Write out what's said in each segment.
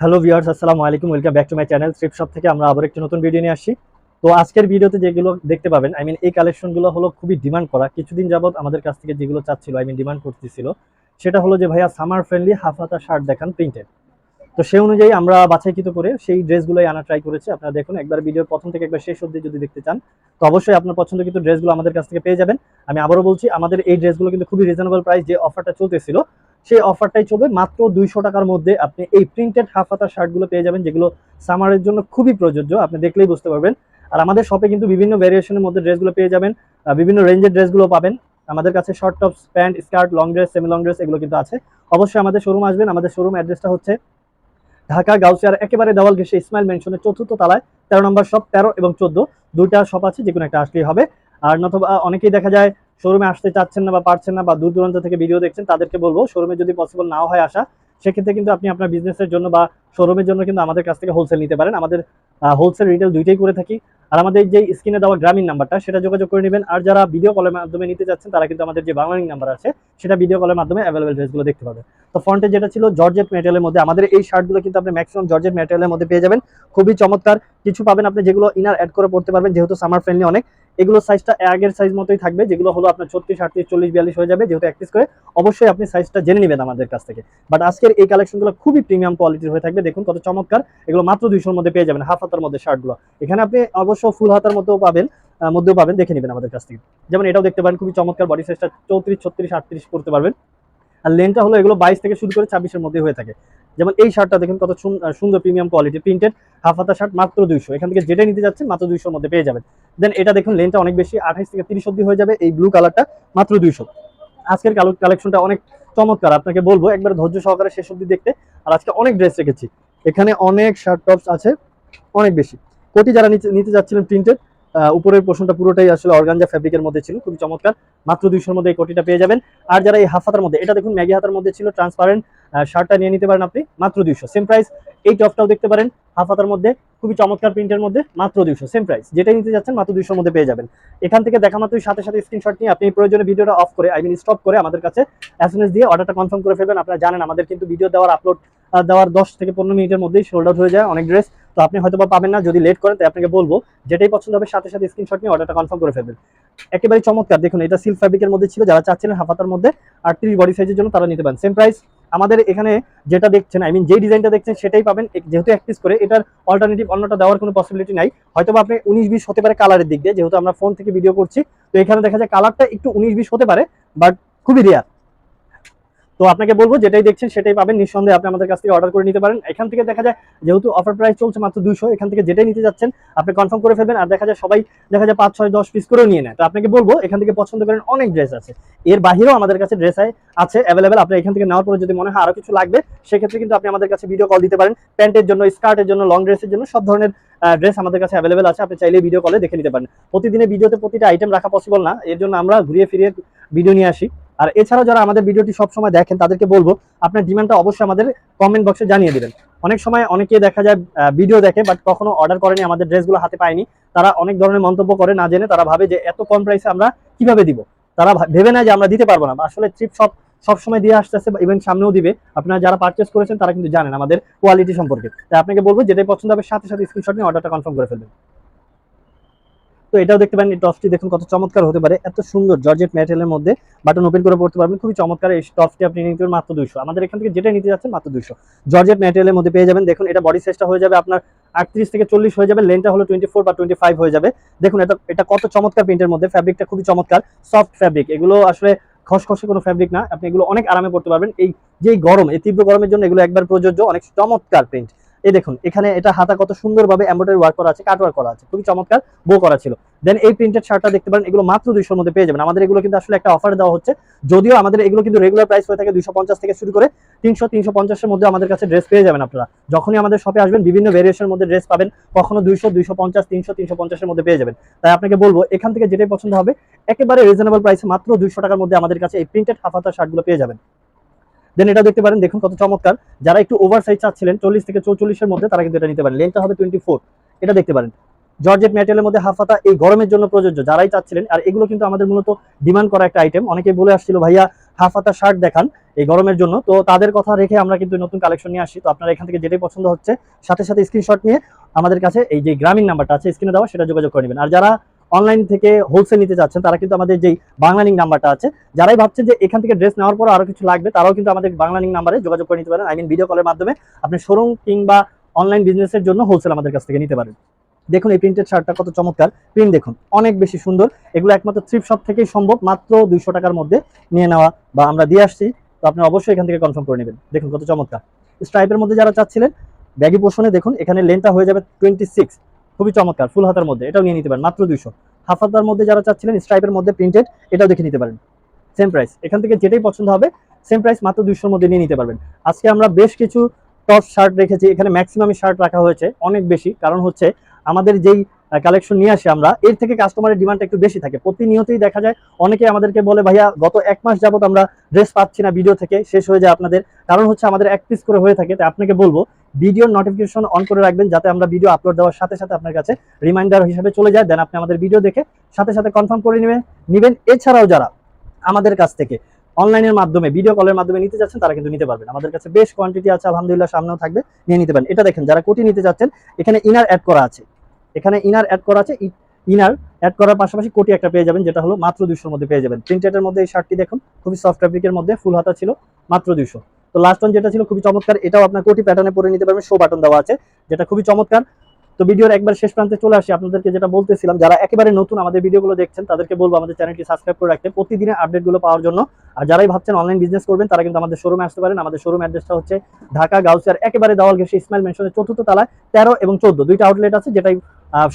Hello viewers, আসসালামু আলাইকুম, welcome back to my channel strip shop থেকে আমরা আবার একটি নতুন ভিডিও নিয়ে আসি তো আজকের ভিডিওতে যেগুলো দেখতে পাবেন আই মিন এই কালেকশনগুলো হলো খুবই ডিমান্ড করা। কিছুদিন যাবত আমাদের কাছ থেকে যেগুলো চাচ্ছিল আই মিন ডিমান্ড করতেছিল, সেটা হলো যে ভাইয়া সামার ফ্রেন্ডলি হাফ হাতা শার্ট দেখান প্রিন্টেড তো সেই অনুযায়ী আমরা বাছাইকৃত করে সেই ড্রেসগুলোই আনা ট্রাই করেছি। আপনারা দেখুন, একবার ভিডিওর প্রথম থেকে একবার শেষ অবধি যদি দেখতে চান, তো অবশ্যই আপনার পছন্দ কিন্তু ড্রেসগুলো আমাদের কাছ থেকে পেয়ে যাবেন। আমি আবারও বলছি, আমাদের এই ড্রেসগুলো কিন্তু খুবই রিজনেবল প্রাইস যে অফারটা চলতেছিল সেই অফারটাই চলবে। মাত্র দুইশো টাকার মধ্যে আপনি এই প্রিন্টেড হাফ হাতা শার্টগুলো পেয়ে যাবেন, যেগুলো সামারের জন্য খুবই প্রযোজ্য। আপনি দেখলেই বুঝতে পারবেন। আর আমাদের শপে কিন্তু বিভিন্ন ভ্যারিয়েশনের মধ্যে ড্রেসগুলো পেয়ে যাবেন বিভিন্ন রেঞ্জের ড্রেসগুলো পাবেন। আমাদের কাছে short tops pant skirt long dress semi long dress এগুলো কিন্তু আছে। অবশ্যই আমাদের শোরুম আসবেন। আমাদের শোরুম অ্যাড্রেসটা হচ্ছে ঢাকা গাউসিয়ার একেবারে দেওয়াল ঘেসে ইসমাইল মেনশনের চতুর্থ তলায়, তেরো নম্বর শপ তেরো এবং চোদ্দ। দুইটা শপ আছে যে কোনো একটা আসলেই হবে। আর নতুবা অনেকেই দেখা যায় শোরুমে আসতে চাচ্ছেন না বা পারছেন না বা দূর দূরান্ত থেকে ভিডিও দেখছেন, তাদেরকে বলব, শোরুমে যদি পসিবল নাও হয় আসা, সেক্ষেত্রে কিন্তু আপনি আপনার বিজনেসের জন্য বা শোরুমের জন্য কিন্তু আমাদের কাছ থেকে হোলসেল নিতে পারেন। আমাদের হোলসেল রিটেল দুইটাই করে থাকি। আর আমাদের যে স্ক্রিনে দেওয়া গ্রামীণ নাম্বারটা সেটা যোগাযোগ করে নেবেন। আর যারা ভিডিও কলের মাধ্যমে নিতে যাচ্ছেন তারা কিন্তু আমাদের যে বাংলালিং নাম্বার আছে, সেটা ভিডিও কলের মাধ্যমে অ্যাভেলেবেল ড্রেসগুলো দেখতে পাবেন। তো ফ্রন্টে যেটা ছিল জর্জেট মেটেরিয়ালের মধ্যে, আমাদের এই শার্টগুলো কিন্তু আপনি ম্যাক্সিমাম জর্জেট মেটেরিয়ালের মধ্যে পেয়ে যাবেন। খুবই চমৎকার। কিছু পাবেন আপনি যেগুলো ইনার অ্যাড করে পড়তে পারবেন, যেহেতু সামার ফ্রেন্ডলি অনেক। এগুলো সাইজটা আগের সাইজ মতোই থাকবে, যেগুলো হলো আপনার ছত্রিশ, আটত্রিশ, চল্লিশ, বিয়াল্লিশ হয়ে যাবে, যেহেতু একত্রিশ করে, অবশ্যই আপনি সাইজটা জেনে নেবেন আমাদের কাছ থেকে। বাট আজকের এই কালেকশনগুলো খুবই প্রিমিয়াম কোয়ালিটির হয়ে থাকবে, দেখুন কত চমৎকার। এগুলো মাত্র দুইশোর মধ্যে পেয়ে যাবেন হাফ হাতার মধ্যে শার্টগুলো এখানে আপনি অবশ্য ফুল হাতার মধ্যেও পাবেন মধ্যেও পাবেন, দেখে নেবেন আমাদের কাছ থেকে। যেমন এটাও দেখতে পারেন, খুবই চমৎকার বডি সাইজটা চৌত্রিশ, ছত্রিশ, আটত্রিশ করতে পারবেন। আর লেনটা হলো এগুলো বাইশ থেকে শুরু করে ছাব্বিশের মধ্যে হয়ে থাকে। যেমন এই শার্টটা দেখুন কত সুন- সুন্দর প্রিমিয়াম কোয়ালিটি প্রিন্টেড হাফ হাতা শার্ট মাত্র দুইশো। এখান থেকে যেটা নিতে যাচ্ছেন মাত্র দুইশোর মধ্যে পেয়ে যাবেন। দেন এটা দেখুন লেনটা অনেক বেশি, আঠাইশ থেকে তিরিশ অব্দি হয়ে যাবে। এই ব্লু কালারটা মাত্র দুইশো। আজকের কালেকশনটা অনেক চমৎকার। আপনাকে বলব, একবার ধৈর্য সহকারে শেষ অব্দি দেখতে। আর আজকে অনেক ড্রেস রেখেছি। এখানে অনেক শার্ট টপস আছে, অনেক বেশি। কোটি যারা নিতে যাচ্ছিলেন প্রিন্টেড উপরের পোর্শনটা পুরোটাই আসলে অর্গানজা ফ্যাব্রিকের মধ্যে ছিল, খুবই চমৎকার। মাত্র দুইশোর মধ্যে এই কোটিটা পেয়ে যাবেন। আর যারা এই হাফ হাতার মধ্যে, এটা দেখুন ম্যাগি হাতার মধ্যে ছিল ট্রান্সপারেন্ট শার্টটা নিয়ে নিতে পারেন আপনি, মাত্র দুইশো। সেম প্রাইস এই টপটাও দেখতে পারেন হাফ হাতার মধ্যে, খুবই চমৎকার প্রিন্টের মধ্যে, মাত্র দুইশো। সেম প্রাইস যেটাই নিতে যাচ্ছেন, মাত্র দুইশোর মধ্যে পেয়ে যাবেন। এখান থেকে দেখা মাত্রই সাথে সাথে স্ক্রিনশট নিয়ে আপনি প্রয়োজনে ভিডিওটা অফ করে আই মিন স্টপ করে আমাদের কাছে এস দিয়ে অর্ডারটা কনফার্ম করে ফেলবেন। আপনারা জানেন, আমাদের কিন্তু ভিডিও দেওয়ার আপলোড দেওয়ার দশ থেকে পনেরো মিনিটের মধ্যেই সোল্ড আউট হয়ে যায় অনেক ড্রেস তো আপনি হয়তো বা পাবেন না, যদি লেট করেন, তাই আপনাকে বলব, যেটাই পছন্দ হবে, সাথে সাথে স্ক্রিনশট নিয়ে অর্ডারটা কনফার্ম করে ফেলবেন। একেবারে চমৎকার, দেখুন, এটা সিল্ক ফ্যাব্রিকের মধ্যে ছিল, যারা চাচ্ছিলেন হাফাতার মধ্যে আটত্রিশ বডি সাইজের জন্য তারা নিতে পারেন। সেম প্রাইস আমাদের এখানে যেটা দেখছেন আই মিন যেই ডিজাইনটা দেখছেন, সেটাই পাবেন যেহেতু পিস করে, এটার অল্টারনেটিভ অন্যটা দেওয়ার কোনো পসিবিলিটি নাই। হয়তো আপনি উনিশ, বিশ হতে পারে কালারের দিক দিয়ে, যেহেতু আমরা ফোন থেকে ভিডিও করছি, তো এখানে দেখা যায় কালারটা একটু উনিশ, বিশ হতে পারে বাট খুবই রেয়ার তো আপনাকে বলব যেটাই দেখছেন সেটাই পাবেন। নিঃসন্দেহে আপনি আমাদের কাছ থেকে অর্ডার করে নিতে পারেন। এখান থেকে দেখা যায় যেহেতু অফার প্রাইস চলছে মাত্র দুশো এখান থেকে যেটাই নিতে যাচ্ছেন, আপনি কনফার্ম করে ফেলবেন আর দেখা যায় সবাই দেখা যায় পাঁচ, ছয়, দশ পিস করেও নিয়ে নেয়। তো আপনাকে বলব, এখান থেকে পছন্দ করেন অনেক ড্রেস আছে। এর বাহিরেও আমাদের কাছে ড্রেস আছে অ্যাভেলেবেল আপনি এখান থেকে নেওয়ার পরে যদি মনে হয় আরও কিছু লাগবে, সেক্ষেত্রে কিন্তু আপনি আমাদের কাছে ভিডিও কল দিতে পারেন। প্যান্টের জন্য স্কার্টের জন্য লং ড্রেসের জন্য সব ধরনের ড্রেস আমাদের কাছে অ্যাভেলেবেল আছে। আপনি চাইলে ভিডিও কলে দেখে নিতে পারেন। প্রতিদিনের ভিডিওতে প্রতিটা আইটেম রাখা পসিবল না। এর জন্য আমরা ঘুরিয়ে ফিরিয়ে ভিডিও নিয়ে আসি। আর এছাড়াও যারা আমাদের ভিডিওটি সবসময় দেখেন, তাদেরকে বলব, আপনার ডিমান্ডটা অবশ্যই আমাদের কমেন্ট বক্সে জানিয়ে দিবেন। অনেক সময় অনেকে দেখা যায় ভিডিও দেখে বাট কখনো অর্ডার করেনি, আমাদের ড্রেসগুলো হাতে পায়নি। তারা অনেক ধরনের মন্তব্য করে, না জেনে তারা ভাবে যে এত কম প্রাইসে আমরা কীভাবে দিব? তারা ভেবে না যে আমরা দিতে পারব না। আসলে ট্রিপ সব, সবসময় দিয়ে আসতেছে ইভেন সামনেও দিবে। আপনারা যারা পারচেস করেছেন, তারা কিন্তু জানেন আমাদের কোয়ালিটি সম্পর্কে। তাই আপনাকে বলব, যেটাই পছন্দ হবে, সাথে সাথে স্ক্রিনশট নিয়ে অর্ডারটা কনফার্ম করে ফেলবেন। তো এটাও দেখতে পারেন, এই টপসটি দেখুন কত চমৎকার হতে পারে, এত সুন্দর জর্জেট ম্যাটেরিয়ালের মধ্যে বাটন ওপেন করে পড়তে পারবেন, খুবই চমৎকার এই টপসটি আপনি নিতে পারেন মাত্র দুইশো। আমাদের এখান থেকে যেটা নিতে যাচ্ছেন মাত্র দুইশো। জর্জেট ম্যাটেরিয়ালের মধ্যে পেয়ে যাবেন, দেখুন এটা বডি সাইজটা হয়ে যাবে আপনার আটত্রিশ থেকে চল্লিশ হয়ে যাবে লেনটা হলো টোয়েন্টি ফোর বা টোয়েন্টি ফাইভ হয়ে যাবে। দেখুন এটা এটা কত চমৎকার প্রিন্টের মধ্যে ফ্যাব্রিকটা খুবই চমৎকার সফট ফ্যাব্রিক এগুলো আসলে খসখসে কোনো ফ্যাব্রিক না, আপনি এগুলো অনেক আরামে পড়তে পারবেন। এই যে গরম, এই তীব্র গরমের জন্য এগুলো একবার প্রযোজ্য, অনেক চমৎকার প্রিন্ট এই দেখুন, এখানে এটা হাতা কত সুন্দরভাবে এমব্রয়ডারি ওয়ার্ক করা আছে কাট ওয়ার্ক করা আছে, খুবই চমৎকার বো করা ছিল। দেন এই প্রিন্টেড শার্টটা দেখতে পারেন, এগুলো মাত্র দুইশোর মধ্যে পেয়ে যাবেন। আমাদের এগুলো কিন্তু আসলে একটা অফার দেওয়া হচ্ছে। যদিও আমাদের এগুলো কিন্তু রেগুলার প্রাইস হয়ে থাকে পঞ্চাশ থেকে শুরু করে তিনশো তিনশো পঞ্চাশের মধ্যে আমাদের কাছে ড্রেস পেয়ে যাবেন আপনারা। যখনই আমাদের শপে আসবেন, বিভিন্ন ভেরিয়েশনের মধ্যে ড্রেস পাবেন, কখনো দুইশো দুইশো পঞ্চাশ তিনশো তিনশো পঞ্চাশের মধ্যে পেয়ে যাবেন। তাই আপনাকে বলব, এখান থেকে যেটাই পছন্দ হবে, একেবারে রিজনেবল প্রাইসে মাত্র দুইশো টাকার মধ্যে আমাদের কাছে এই প্রিন্টেড হাফ হাতা শার্টগুলো পেয়ে যাবেন। দেন এটা দেখতে পারেন, দেখুন কত চমৎকার। যারা একটু ওভার সাইজ চাচ্ছিলেন, চল্লিশ থেকে চৌচল্লিশের মধ্যে, তারা কিন্তু এটা নিতে পারেন। লেনটা হবে টোয়েন্টি এটা দেখতে পারেন। জর্জেট ম্যাটেরিয়ালের মধ্যে হাফ হাতা, এই গরমের জন্য প্রযোজ্য, যারাই চাচ্ছিলেন। আর এগুলো কিন্তু আমাদের মূলত ডিমান্ড করা একটা আইটেম অনেকে বলে আসছিল, ভাইয়া, হাফ হাতা শার্ট দেখান এই গরমের জন্য। তো তাদের কথা রেখে আমরা কিন্তু নতুন কালেকশন নিয়ে আসি। তো আপনারা এখান থেকে যেটাই পছন্দ হচ্ছে, সাথে সাথে স্ক্রিনশট নিয়ে আমাদের কাছে এই যে গ্রামীণ নাম্বারটা আছে স্ক্রিনে দেওয়া, সেটা যোগাযোগ করে নেবেন। আর যারা অনলাইন থেকে হোলসেল নিতে যাচ্ছেন, তারা কিন্তু আমাদের যেই বাংলা লিঙ্ক নাম্বারটা আছে, যারাই ভাবছেন যে এখান থেকে ড্রেস নেওয়ার পর আরও কিছু লাগবে, তারাও কিন্তু আমাদের বাংলা লিঙ্ক নাম্বারে যোগাযোগ করে নিতে পারেন। আই মিন ভিডিও কলের মাধ্যমে আপনি শোরুম কিংবা অনলাইন বিজনেসের জন্য হোলসেল আমাদের কাছ থেকে নিতে পারেন। দেখুন এই প্রিন্টেড শার্টটা কত চমৎকার। প্রিন্ট দেখুন, অনেক বেশি সুন্দর। এগুলো একমাত্র থ্রিপ শপ থেকেই সম্ভব, মাত্র দুইশো টাকার মধ্যে নিয়ে নেওয়া বা আমরা দিয়ে আসছি। তো আপনি অবশ্যই এখান থেকে কনফার্ম করে নেবেন। দেখুন কত চমৎকার। স্ট্রাইপের মধ্যে যারা চাচ্ছিলেন ব্যাগি পোষণে দেখুন, এখানে লেনটা হয়ে যাবে টোয়েন্টি সিক্স খুবই চমৎকার ফুল হাতার মধ্যে, এটাও নিয়ে নিতে পারেন, মাত্র দুইশো। হাফ হাতার মধ্যে যারা চাচ্ছিলেন স্ট্রাইপের মধ্যে প্রিন্টেড এটাও দেখে নিতে পারেন। সেম প্রাইস এখান থেকে যেটাই পছন্দ হবে সেম প্রাইস মাত্র দুইশোর মধ্যে নিয়ে নিতে পারবেন। আজকে আমরা বেশ কিছু টপ শার্ট রেখেছি এখানে ম্যাক্সিমাম শার্ট রাখা হয়েছে, অনেক বেশি, কারণ হচ্ছে আমাদের যেই কালেকশন নিয়ে আসি আমরা, এর থেকে কাস্টমারের ডিমান্ডটা একটু বেশি থাকে। প্রতিনিয়তই দেখা যায়, অনেকে আমাদেরকে বলে, ভাইয়া, গত এক মাস যাবত আমরা ড্রেস পাচ্ছি না ভিডিও থেকে, শেষ হয়ে যায় আপনাদের। কারণ হচ্ছে আমাদের এক পিস করে হয়ে থাকে, তাই আপনাকে বলব ভিডিওর নোটিফিকেশন অন করে রাখবেন, যাতে আমরা ভিডিও আপলোড দেওয়ার সাথে সাথে আপনার কাছে রিমাইন্ডার হিসেবে চলে যায়। দেন আপনি আমাদের ভিডিও দেখে সাথে সাথে কনফার্ম করে নেবেন, নিবেন। এছাড়াও যারা আমাদের কাছ থেকে অনলাইনের মাধ্যমে ভিডিও কলের মাধ্যমে নিতে যাচ্ছেন, তারা কিন্তু নিতে পারবেন। আমাদের কাছে বেশ কোয়ান্টিটি আছে, আলহামদুলিল্লাহ সামনেও থাকবে, নিয়ে নিতে পারেন। এটা দেখেন, যারা কোটি নিতে যাচ্ছেন, এখানে ইনার অ্যাড করা আছে। এখানে ইনার অ্যাড করা আছে ইনার অ্যাড করার পাশাপাশি কোটি একটা পেয়ে যাবেন, যেটা হলো মাত্র দুইশোর মধ্যে পেয়ে যাবেন। প্রিন্টেডের মধ্যে এই শার্টটি দেখুন, খুবই সফট ফ্যাব্রিকের মধ্যে ফুল হাতা ছিল মাত্র দুইশো। তো লাস্ট ওয়ান যেটা ছিল খুবই চমৎকার, এটাও আপনার কোটি প্যাটার্নে পরে নিতে পারবেন শো বাটন দেওয়া আছে, যেটা খুবই চমৎকার। তো ভিডিওর একবার শেষ প্রান্তে চলে আসি। আপনাদেরকে যেটা বলতেছিলাম, যারা একেবারে নতুন আমাদের ভিডিওগুলো দেখছেন, তাদেরকে বলব আমাদের চ্যানেলটি সাবস্ক্রাইব করে রাখতে। প্রতিদিনের আপডেটগুলো পাওয়ার জন্য। আর যারাই ভাবছেন অনলাইন বিজনেস করবেন, তারা কিন্তু আমাদের শোরুমে আসতে পারেন। আমাদের শোরুম অ্যাড্রেসটা হচ্ছে ঢাকা গাউসিয়ার একেবারে দেওয়াল ঘেসে ইসমাইল মেনশনের চতুর্থ তলায় তেরো এবং চোদ্দ। দুইটা আউটলেট আছে, যেটাই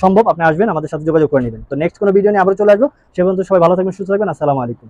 সম্ভব আপনি আসবেন, আমাদের সাথে যোগাযোগ করে নেবেন। তো নেক্সট কোনো ভিডিও নিয়ে আবার চলে আসব। সে পর্যন্ত সবাই ভালো থাকবেন, সুস্থ থাকবেন। আসসালামু আলাইকুম।